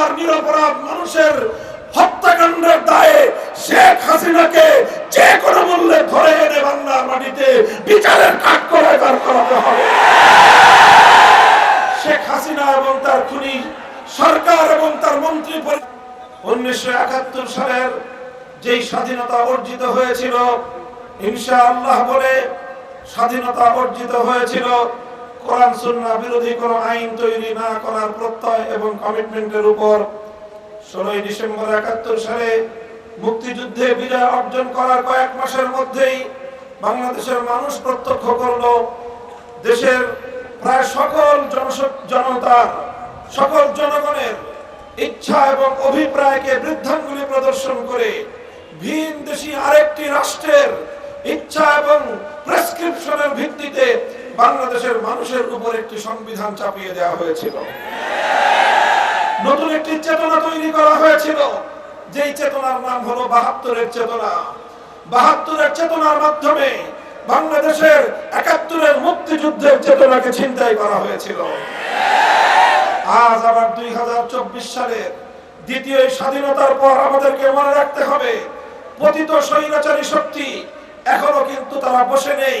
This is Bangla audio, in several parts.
আর নিরপরাধ মানুষের হত্যাকাণ্ডের দায়ে শেখ হাসিনাকে যে কোনো মূল্যে ধরে এনে বাংলার মাটিতে বিচারের কাঠ করে দাঁড় করাতে হবে। শেখ হাসিনা এবং তার খুনি, সরকার এবং তার মন্ত্রী উনিশশো একাত্তর সালের যেই স্বাধীনতা অর্জিত হয়েছিল ইনশা আল্লাহ বলে স্বাধীনতা অর্জিত হয়েছিল কোরআন সুন্না বিরোধী কোনো আইন তৈরি না করার প্রত্যয় এবং কমিটমেন্টের উপর ষোলোই ডিসেম্বর একাত্তর সালে মুক্তিযুদ্ধে বিজয় অর্জন করার কয়েক মাসের মধ্যেই বাংলাদেশের মানুষ প্রত্যক্ষ করল, দেশের প্রায় সকল জনতার, সকল জনগণের ইচ্ছা এবং অভিপ্রায়কে বৃদ্ধাঙ্গুলি প্রদর্শন করে ভিন দেশি আরেকটি রাষ্ট্রের ইচ্ছা এবং প্রেসক্রিপশনের ভিত্তিতে বাংলাদেশের মানুষের উপর একটি সংবিধান চাপিয়ে দেওয়া হয়েছিল। নতুন একটি চেতনা তৈরি করা হয়েছিল। যেই চেতনার নাম হলো বাহাত্তরের চেতনা। বাহাত্তরের চেতনার মাধ্যমে বাংলাদেশের একাত্তরের মুক্তিযুদ্ধের চেতনাকে ছিনতাই করা হয়েছিল। আজ আবার দুই হাজার চব্বিশ সালের দ্বিতীয় স্বাধীনতার পর আমাদেরকে মনে রাখতে হবে, পতিত স্বৈরাচারী শক্তি এখনও কিন্তু তারা বসে নেই।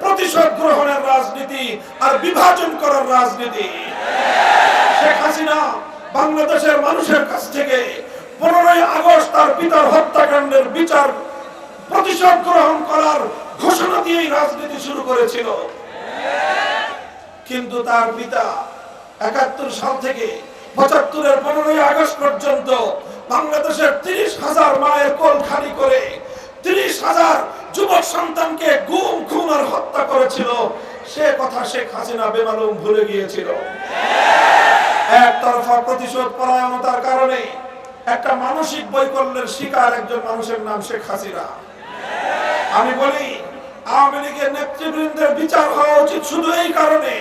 প্রতিশোধ গ্রহণের রাজনীতি আর বিভাজন করার রাজনীতি। শেখ হাসিনা বাংলাদেশের মানুষের কাছ থেকে পনেরোই আগস্ট তার পিতার হত্যাকাণ্ডের বিচার প্রতিশোধ গ্রহণ করার ঘোষণা দিয়েই রাজনীতি শুরু করেছিল। কিন্তু তার পিতা একাত্তর সাল থেকে পঁচাত্তরের পনেরোই আগস্ট পর্যন্ত বাংলাদেশের তিরিশ হাজার মায়ের কোল খালি করে তিরিশ হাজার যুবক সন্তানকে গুম, খুন আর করেছিল, সে কথা শেখ হাসিনা বেমালুম ভুলে গিয়েছিল। একতরফা প্রতিশোধ পরায়ণতার কারণে একটা মানসিক বৈকল্যের শিকার একজন মানুষের নাম শেখ হাসিনা। আমি বলি, আওয়ামী লীগের নেতৃবৃন্দের বিচার হওয়া উচিত শুধু এই কারণে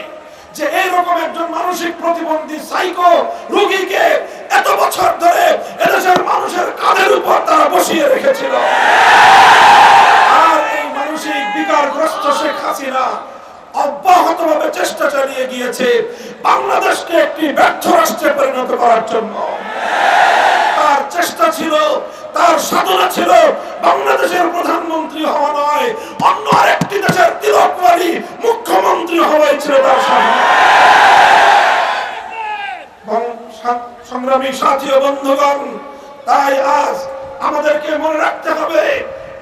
যে এইরকম একজন মানসিক প্রতিবন্ধী সাইকো রোগীকে এত বছর ধরে এদেশের মানুষের কাঁধের উপর তারা বসিয়ে রেখেছিল। অব্যাহতভাবে চেষ্টা চালিয়ে গিয়েছে বাংলাদেশকে একটি ব্যর্থ রাষ্ট্রে পরিণত করার জন্য। তার চেষ্টা ছিল, তার সাধনা ছিল বাংলাদেশের প্রধানমন্ত্রী হওয়া নয়, অন্য আরেকটি দেশের তিলকমারি মুখ্যমন্ত্রী হওয়াই ছিল তার সংগ্রামী সাথী ও বন্ধুগণ, তাই আজ আমাদেরকে মনে রাখতে হবে,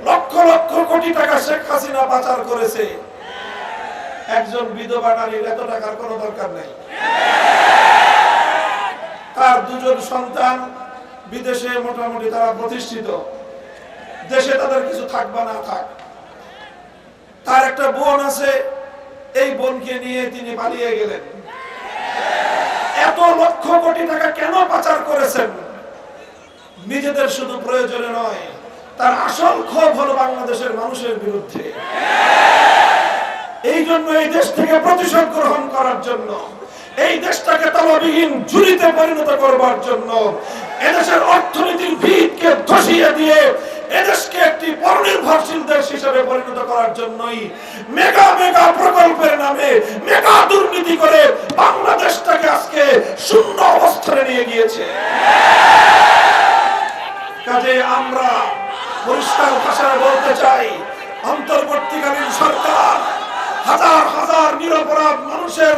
লক্ষ লক্ষ কোটি টাকা শেখ হাসিনা পাচার করেছে। একজন বিধবা নারীর এত টাকার কোনো দরকার নেই। তার দুজন সন্তান বিদেশে মোটামুটি তারা প্রতিষ্ঠিত। দেশে তাদের কিছু থাকবা না থাক। তার একটা বোন আছে, এই বোনকে নিয়ে তিনি পালিয়ে গেলেন। এত লক্ষ কোটি টাকা কেন পাচার করেছেন? নিজেদের শুধু প্রয়োজনে নয়, তার আসল ক্ষোভ হলো বাংলাদেশের মানুষের বিরুদ্ধে। এই দেশ থেকে প্রতিশোধ গ্রহণ করার জন্য, এই দেশটাকে তলবিহীন ঝুড়িতে পরিণত করবার জন্য, এদেশের অর্থনীতির ভিতকে ধসিয়ে দিয়ে এদেশকে একটি পরনির্ভরশীল দেশ হিসেবে পরিণত করার জন্যই মেগা মেগা প্রকল্পের নামে মেগা দুর্নীতি করে বাংলাদেশটাকে আজকে শূন্য অবস্থানে নিয়ে গিয়েছে। কাজে আমরা পরিষ্কার ভাষায় বলতে চাই, অন্তর্বর্তীকালীন সরকার হাজার হাজার নিরপরাধ মানুষের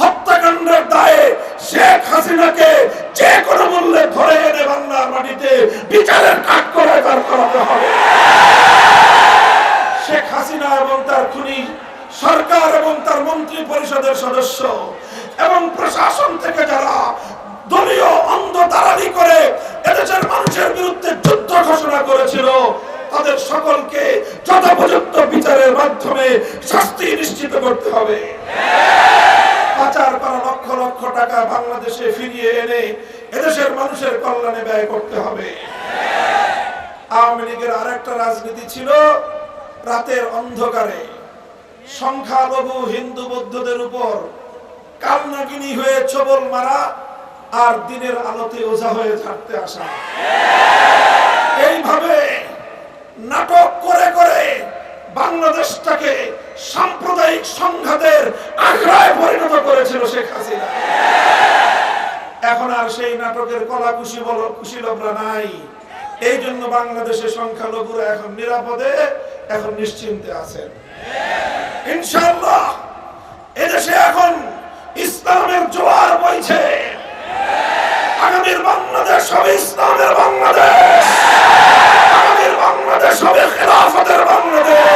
হত্যাকাণ্ডের দায়ে শেখ হাসিনাকে যে কোনো মূল্যে ধরে এনে বাংলার মাটিতে বিচারের কাঠ করে দাঁড় করাতে হবে। শেখ হাসিনা এবং তার খুনি, সরকার এবং তার মন্ত্রী পরিষদের সদস্য এবং প্রশাসন থেকে যারা দলীয় অন্ধ দালালি করে করতে হবে। পাচার করা লক্ষ লক্ষ টাকা বাংলাদেশে ফিরিয়ে এনে এদেশের মানুষের কল্যাণে ব্যয় করতে হবে। আওয়ামী লীগের আরেকটা রাজনীতি ছিল রাতের অন্ধকারে। সংখ্যালঘু হিন্দু বৌদ্ধদের উপর কালনাগিনী হয়ে ছবল মারা আর দিনের আলোতে ওঝা হয়ে থাকতে আসা। এইভাবে নাটক করে করে বাংলাদেশটাকে সাম্প্রদায়িক সংঘাতের আখড়ায় পরিণত করেছিল শেখ হাসিনা। এখন আর সেই নাটকের কলা খুশি বল কুশীলভরা নাই। এই জন্য বাংলাদেশের সংখ্যালঘুরা এখন নিরাপদে, এখন নিশ্চিন্তে আছেন। ইনশাআল্লাহ, এদেশে এখন ইসলামের জোয়ার বইছে। আগামীর বাংলাদেশ হবে ইসলামের বাংলাদেশ। আগামীর বাংলাদেশ হবে খেলাফতের বাংলাদেশ।